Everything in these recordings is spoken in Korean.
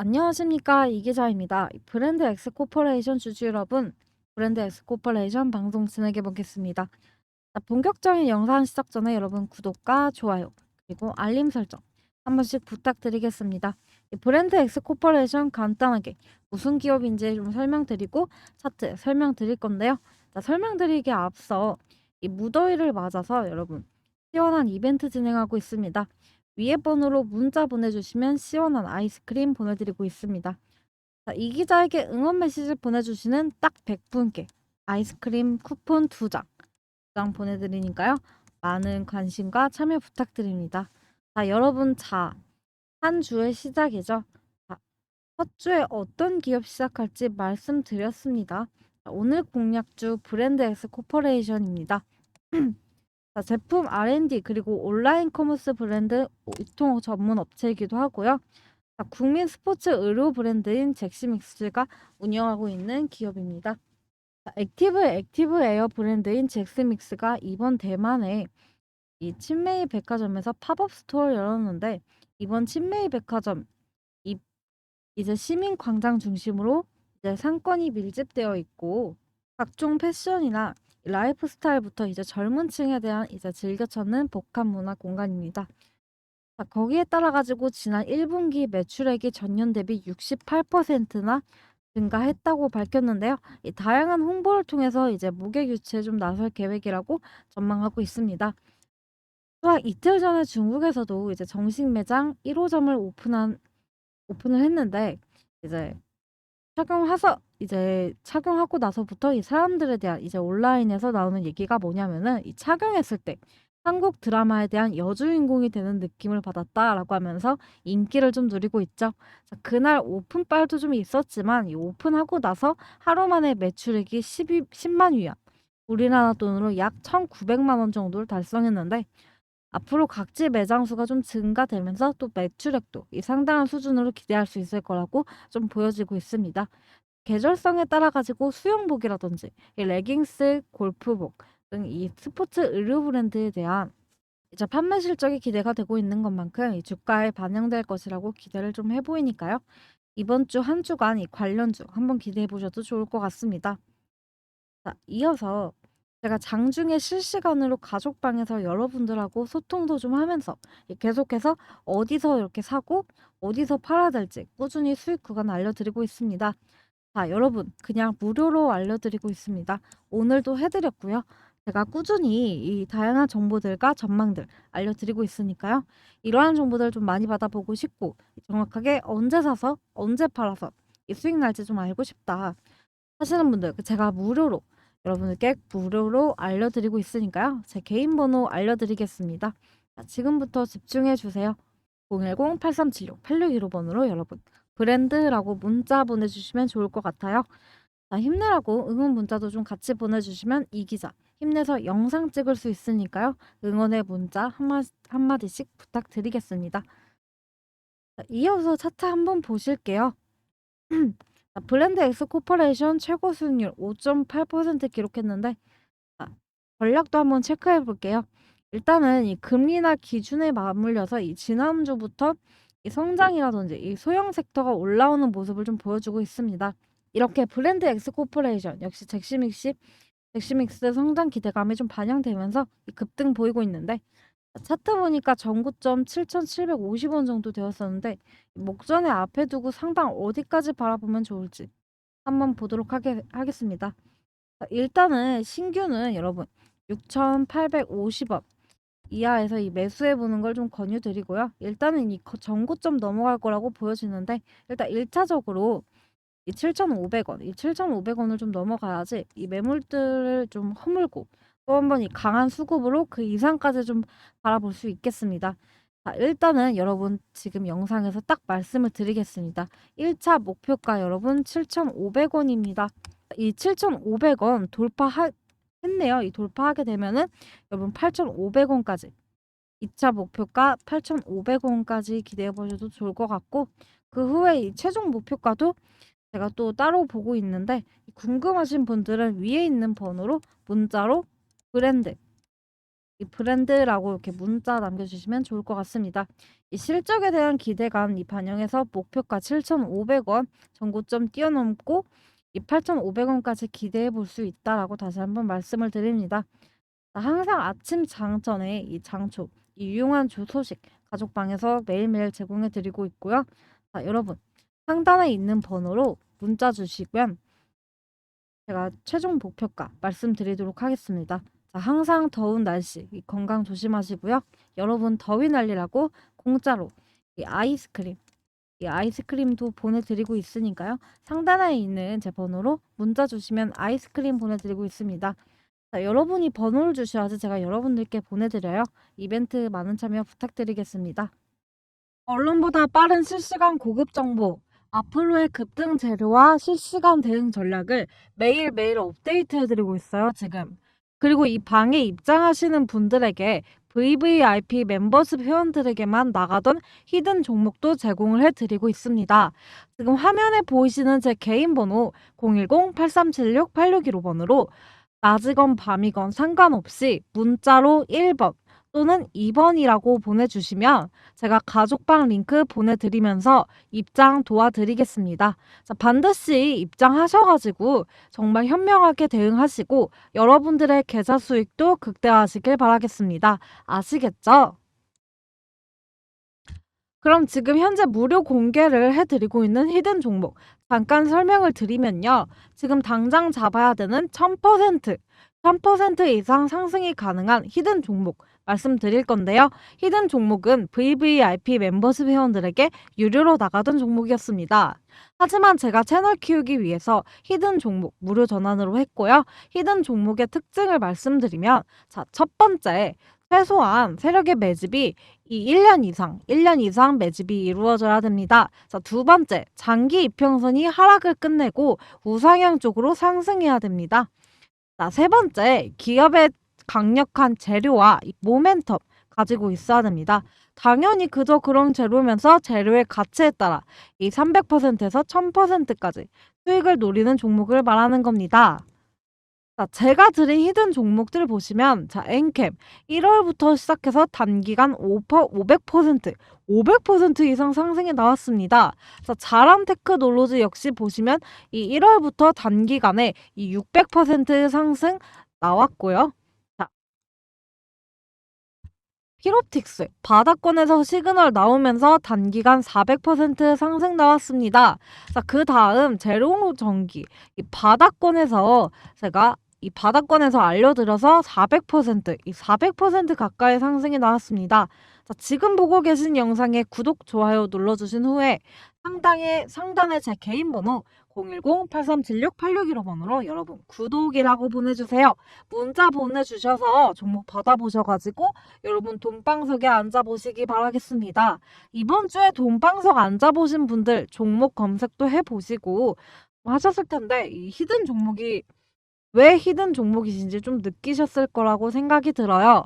안녕하십니까 이기자입니다. 브랜드 엑스 코퍼레이션 주주 여러분, 브랜드 엑스 코퍼레이션 방송 진행해 보겠습니다. 자, 본격적인 영상 시작 전에 여러분 구독과 좋아요 그리고 알림 설정 한 번씩 부탁드리겠습니다. 이 브랜드 엑스 코퍼레이션 간단하게 무슨 기업인지 좀 설명드리고 차트 설명드릴 건데요. 자, 설명드리기에 앞서 이 무더위를 맞아서 여러분 시원한 이벤트 진행하고 있습니다. 위에 번호로 문자 보내주시면 시원한 아이스크림 보내드리고 있습니다. 자, 이 기자에게 응원 메시지 보내주시는 딱 100분께 아이스크림 쿠폰 2장, 2장 보내드리니까요. 많은 관심과 참여 부탁드립니다. 자, 여러분, 자, 한 주의 시작이죠. 자, 첫 주에 어떤 기업 시작할지 말씀드렸습니다. 자, 오늘 공략주 브랜드 엑스 코퍼레이션입니다. 자, 제품 R&D 그리고 온라인 커머스 브랜드 유통 전문 업체이기도 하고요. 자, 국민 스포츠 의료 브랜드인 잭스믹스가 운영하고 있는 기업입니다. 자, 액티브 액티브 에어 브랜드인 잭스믹스가 이번 대만에 이 친메이 백화점에서 팝업 스토어를 열었는데 이번 친메이 백화점 이 이제 시민 광장 중심으로 이제 상권이 밀집되어 있고 각종 패션이나 라이프 스타일부터 이제 젊은 층에 대한 이제 즐겨 찾는 복합 문화 공간입니다. 자, 거기에 따라 가지고 지난 1분기 매출액이 전년 대비 68%나 증가했다고 밝혔는데요. 이 다양한 홍보를 통해서 이제 무게 유치에 좀 나설 계획이라고 전망하고 있습니다. 또한 이틀 전에 중국에서도 이제 정식 매장 1호점을 오픈한 오픈을 했는데 이제 착용해서 이제 착용하고 나서부터 이 사람들에 대한 이제 온라인에서 나오는 얘기가 뭐냐면은 이 착용했을 때 한국 드라마에 대한 여주인공이 되는 느낌을 받았다라고 하면서 인기를 좀 누리고 있죠. 자, 그날 오픈빨도 좀 있었지만 이 오픈하고 나서 하루 만에 매출액이 12, 10만 위안, 우리나라 돈으로 약 1,900만 원 정도를 달성했는데 앞으로 각지 매장 수가 좀 증가되면서 또 매출액도 이 상당한 수준으로 기대할 수 있을 거라고 좀 보여지고 있습니다. 계절성에 따라 가지고 수영복이라든지 이 레깅스, 골프복 등 이 스포츠 의류 브랜드에 대한 이제 판매 실적이 기대가 되고 있는 것만큼 이 주가에 반영될 것이라고 기대를 좀 해보이니까요. 이번 주 한 주간 이 관련주 한번 기대해 보셔도 좋을 것 같습니다. 자, 이어서 제가 장중에 실시간으로 가족방에서 여러분들하고 소통도 좀 하면서 이 계속해서 어디서 이렇게 사고 어디서 팔아야 될지 꾸준히 수익 구간 알려드리고 있습니다. 자, 여러분, 그냥 무료로 알려드리고 있습니다. 오늘도 해드렸고요. 제가 꾸준히 이 다양한 정보들과 전망들 알려드리고 있으니까요. 이러한 정보들 좀 많이 받아보고 싶고 정확하게 언제 사서 언제 팔아서 이 수익 날지 좀 알고 싶다 하시는 분들 제가 무료로 여러분들께 무료로 알려드리고 있으니까요. 제 개인 번호 알려드리겠습니다. 자, 지금부터 집중해 주세요. 010-8376-8615번으로 여러분 브랜드라고 문자 보내주시면 좋을 것 같아요. 자, 힘내라고 응원 문자도 좀 같이 보내주시면 이 기자 힘내서 영상 찍을 수 있으니까요. 응원의 문자 한마, 한마디씩 부탁드리겠습니다. 자, 이어서 차트 한번 보실게요. 자, 브랜드 엑스 코퍼레이션 최고 수익률 5.8% 기록했는데 자, 전략도 한번 체크해 볼게요. 일단은 이 금리나 기준에 맞물려서 이 지난주부터 이 성장이라든지 이 소형 섹터가 올라오는 모습을 좀 보여주고 있습니다. 이렇게 브랜드 엑스 코퍼레이션 역시 잭시믹시 잭시믹스 성장 기대감이 좀 반영되면서 이 급등 보이고 있는데 차트 보니까 전고점 7,750원 정도 되었었는데 목전에 앞에 두고 상방 어디까지 바라보면 좋을지 한번 보도록 하게, 하겠습니다. 자, 일단은 신규는 여러분 6,850원 이하에서 이 매수해 보는 걸 좀 권유드리고요. 일단은 이 거- 전고점 넘어갈 거라고 보여지는데 일단 1차적으로 이 7,500원, 이 7,500원을 좀 넘어가야지 이 매물들을 좀 허물고 또 한 번 이 강한 수급으로 그 이상까지 좀 바라볼 수 있겠습니다. 자, 일단은 여러분 지금 영상에서 딱 말씀을 드리겠습니다. 1차 목표가 여러분 7,500원입니다. 이 7,500원 돌파했네요. 이 돌파하게 되면은 여러분 8,500원까지 2차 목표가 8,500원까지 기대해 보셔도 좋을 것 같고 그 후에 이 최종 목표가도 제가 또 따로 보고 있는데 궁금하신 분들은 위에 있는 번호로 문자로 브랜드 이 브랜드라고 이렇게 문자 남겨주시면 좋을 것 같습니다. 이 실적에 대한 기대감 이 반영해서 목표가 7,500원 전고점 뛰어넘고 이 8,500원까지 기대해 볼 수 있다라고 다시 한번 말씀을 드립니다. 자, 항상 아침 장 전에 이 장초, 이 유용한 주 소식 가족방에서 매일매일 제공해 드리고 있고요. 자, 여러분 상단에 있는 번호로 문자 주시면 제가 최종 목표가 말씀드리도록 하겠습니다. 자, 항상 더운 날씨 이 건강 조심하시고요. 여러분 더위 날리라고 공짜로 이 아이스크림 이 아이스크림도 보내드리고 있으니까요. 상단에 있는 제 번호로 문자 주시면 아이스크림 보내드리고 있습니다. 자, 여러분이 번호를 주셔야지 제가 여러분들께 보내드려요. 이벤트 많은 참여 부탁드리겠습니다. 언론보다 빠른 실시간 고급 정보, 앞으로의 급등 재료와 실시간 대응 전략을 매일매일 업데이트해드리고 있어요, 지금. 그리고 이 방에 입장하시는 분들에게 VVIP 멤버십 회원들에게만 나가던 히든 종목도 제공을 해드리고 있습니다. 지금 화면에 보이시는 제 개인 번호 010-8376-8615번으로 낮이건 밤이건 상관없이 문자로 1번 또는 2번이라고 보내주시면 제가 가족방 링크 보내드리면서 입장 도와드리겠습니다. 자, 반드시 입장하셔가지고 정말 현명하게 대응하시고 여러분들의 계좌 수익도 극대화하시길 바라겠습니다. 아시겠죠? 그럼 지금 현재 무료 공개를 해드리고 있는 히든 종목 잠깐 설명을 드리면요. 지금 당장 잡아야 되는 1000% 1000% 이상 상승이 가능한 히든 종목 말씀드릴 건데요. 히든 종목은 VVIP 멤버십 회원들에게 유료로 나가던 종목이었습니다. 하지만 제가 채널 키우기 위해서 히든 종목 무료 전환으로 했고요. 히든 종목의 특징을 말씀드리면 자, 첫 번째 최소한 세력의 매집이 이 1년 이상, 1년 이상 매집이 이루어져야 됩니다. 자, 두 번째, 장기 이평선이 하락을 끝내고 우상향 쪽으로 상승해야 됩니다. 자, 세 번째, 기업의 강력한 재료와 이 모멘텀 가지고 있어야 됩니다. 당연히 그저 그런 재료면서 재료의 가치에 따라 이 300%에서 1000%까지 수익을 노리는 종목을 말하는 겁니다. 자, 제가 드린 히든 종목들 보시면 자, 엔캠 1월부터 시작해서 단기간 5%, 500%, 500% 이상 상승이 나왔습니다. 자, 자람 테크 놀로즈 역시 보시면 이 1월부터 단기간에 이 600% 상승 나왔고요. 자, 히로틱스 바닥권에서 시그널 나오면서 단기간 400% 상승 나왔습니다. 자, 그 다음 제로 전기 이 바닥권에서 제가 이 바닥권에서 알려드려서 400%, 이 400% 가까이 상승이 나왔습니다. 자, 지금 보고 계신 영상에 구독, 좋아요 눌러주신 후에 상단에, 상단에 제 개인 번호 010-8376-8615 번으로 여러분 구독이라고 보내주세요. 문자 보내주셔서 종목 받아보셔가지고 여러분 돈방석에 앉아보시기 바라겠습니다. 이번 주에 돈방석 앉아보신 분들 종목 검색도 해보시고 하셨을 텐데 이 히든 종목이 왜 히든 종목이신지 좀 느끼셨을 거라고 생각이 들어요.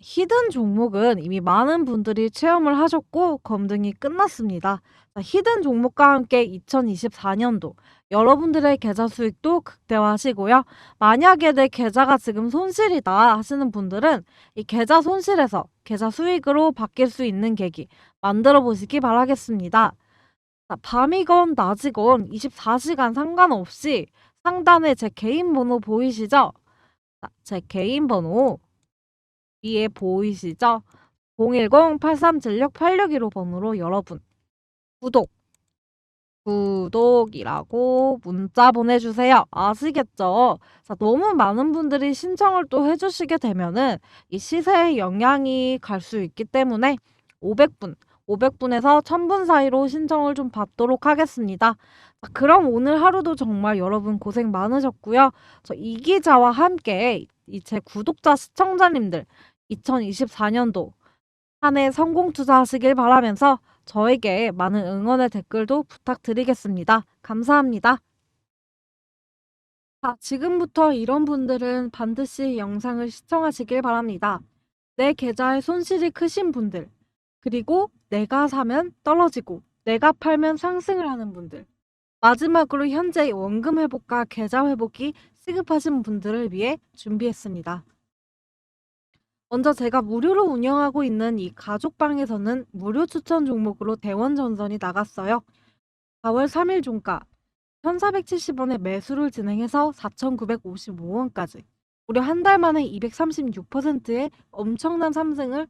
히든 종목은 이미 많은 분들이 체험을 하셨고 검증이 끝났습니다. 히든 종목과 함께 2024년도 여러분들의 계좌 수익도 극대화하시고요. 만약에 내 계좌가 지금 손실이다 하시는 분들은 이 계좌 손실에서 계좌 수익으로 바뀔 수 있는 계기 만들어 보시기 바라겠습니다. 자, 밤이건 낮이건 24시간 상관없이 상단에 제 개인 번호 보이시죠? 자, 제 개인 번호 위에 보이시죠? 010-8376-8615번으로 여러분 구독 구독이라고 문자 보내주세요. 아시겠죠? 자, 너무 많은 분들이 신청을 또 해주시게 되면은 이 시세에 영향이 갈 수 있기 때문에 500분 500분에서 1000분 사이로 신청을 좀 받도록 하겠습니다. 자, 그럼 오늘 하루도 정말 여러분 고생 많으셨고요. 저 이 기자와 함께 이 제 구독자 시청자님들 2024년도 한 해 성공 투자하시길 바라면서 저에게 많은 응원의 댓글도 부탁드리겠습니다. 감사합니다. 자, 지금부터 이런 분들은 반드시 영상을 시청하시길 바랍니다. 내 계좌에 손실이 크신 분들, 그리고 내가 사면 떨어지고 내가 팔면 상승을 하는 분들. 마지막으로 현재 원금 회복과 계좌 회복이 시급하신 분들을 위해 준비했습니다. 먼저 제가 무료로 운영하고 있는 이 가족방에서는 무료 추천 종목으로 대원 전선이 나갔어요. 4월 3일 종가 1,470원에 매수를 진행해서 4,955원까지 무려 한 달 만에 236%의 엄청난 상승을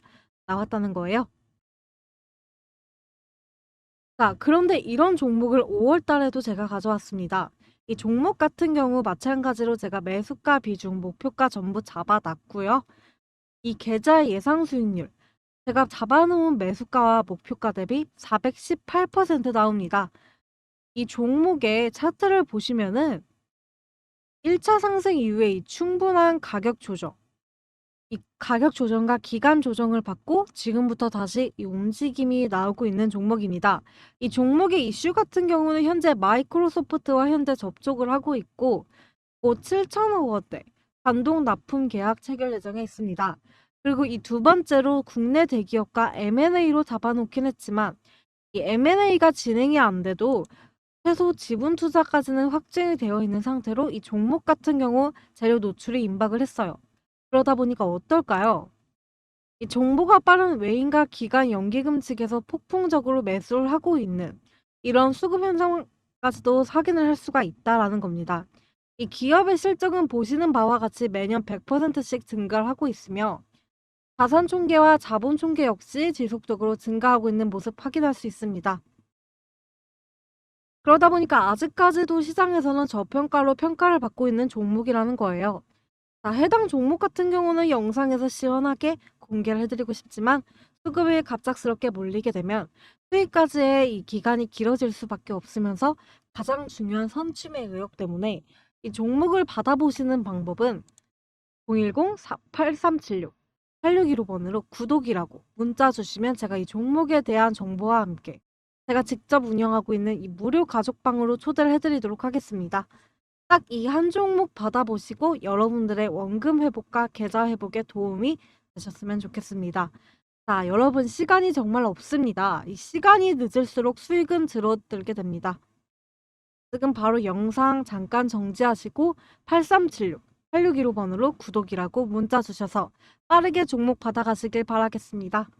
나왔다는 거예요. 자, 그런데 이런 종목을 5월 달에도 제가 가져왔습니다. 이 종목 같은 경우 마찬가지로 제가 매수가 비중, 목표가 전부 잡아놨고요. 이 계좌의 예상 수익률, 제가 잡아놓은 매수가와 목표가 대비 418% 나옵니다. 이 종목의 차트를 보시면은 1차 상승 이후에 이 충분한 가격 조정, 이 가격 조정과 기간 조정을 받고 지금부터 다시 이 움직임이 나오고 있는 종목입니다. 이 종목의 이슈 같은 경우는 현재 마이크로소프트와 현재 접촉을 하고 있고 곧 7천억 원대 단독 납품 계약 체결 예정에 있습니다. 그리고 이 두 번째로 국내 대기업과 M&A로 잡아놓긴 했지만 이 M&A가 진행이 안 돼도 최소 지분 투자까지는 확정이 되어 있는 상태로 이 종목 같은 경우 재료 노출이 임박을 했어요. 그러다 보니까 어떨까요? 이 정보가 빠른 외인과 기관 연기금 측에서 폭풍적으로 매수를 하고 있는 이런 수급 현상까지도 확인을 할 수가 있다라는 겁니다. 이 기업의 실적은 보시는 바와 같이 매년 100%씩 증가를 하고 있으며 자산 총계와 자본 총계 역시 지속적으로 증가하고 있는 모습 확인할 수 있습니다. 그러다 보니까 아직까지도 시장에서는 저평가로 평가를 받고 있는 종목이라는 거예요. 자, 해당 종목 같은 경우는 영상에서 시원하게 공개를 해드리고 싶지만 수급이 갑작스럽게 몰리게 되면 수익까지의 이 기간이 길어질 수밖에 없으면서 가장 중요한 선취매 의혹 때문에 이 종목을 받아보시는 방법은 010-8376 8615번으로 구독이라고 문자 주시면 제가 이 종목에 대한 정보와 함께 제가 직접 운영하고 있는 이 무료 가족방으로 초대를 해드리도록 하겠습니다. 딱 이 한 종목 받아보시고 여러분들의 원금 회복과 계좌 회복에 도움이 되셨으면 좋겠습니다. 자, 여러분 시간이 정말 없습니다. 이 시간이 늦을수록 수익은 줄어들게 됩니다. 지금 바로 영상 잠깐 정지하시고 8376 8615번으로 구독이라고 문자 주셔서 빠르게 종목 받아가시길 바라겠습니다.